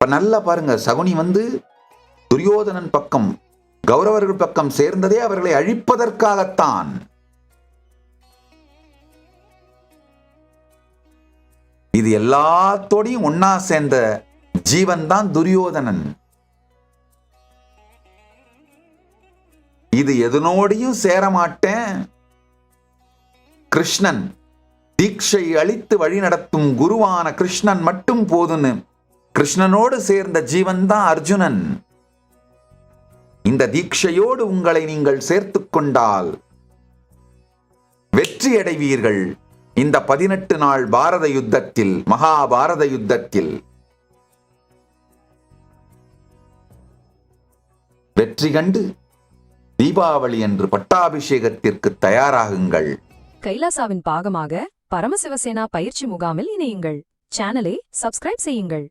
இப்போ நல்லா பாருங்க சகுனி வந்து துரியோதனன் பக்கம் கௌரவர்கள் பக்கம் சேர்ந்ததே அவர்களை அழிப்பதற்காகத்தான். இது எல்லாத்தோடையும் ஒன்னா சேர்ந்த ஜீவன் தான் துரியோதனன். இது எதனோடையும் சேரமாட்டேன். கிருஷ்ணன் தீட்சை அளித்து வழிநடத்தும் குருவான கிருஷ்ணன் மட்டும் போதுன்னு கிருஷ்ணனோடு சேர்ந்த ஜீவன் தான் அர்ஜுனன். இந்த தீட்சையோடு உங்களை நீங்கள் சேர்த்து கொண்டால் வெற்றி அடைவீர்கள். இந்த பதினெட்டு நாள் பாரத யுத்தத்தில் மகாபாரத யுத்தத்தில். வெற்றி கண்டு தீபாவளி என்று பட்டாபிஷேகத்திற்கு தயாராகுங்கள். கைலாசாவின் பாகமாக பரமசிவசேனா பயிற்சி முகாமில் இணையுங்கள். சேனலை சப்ஸ்கிரைப் செய்யுங்கள்.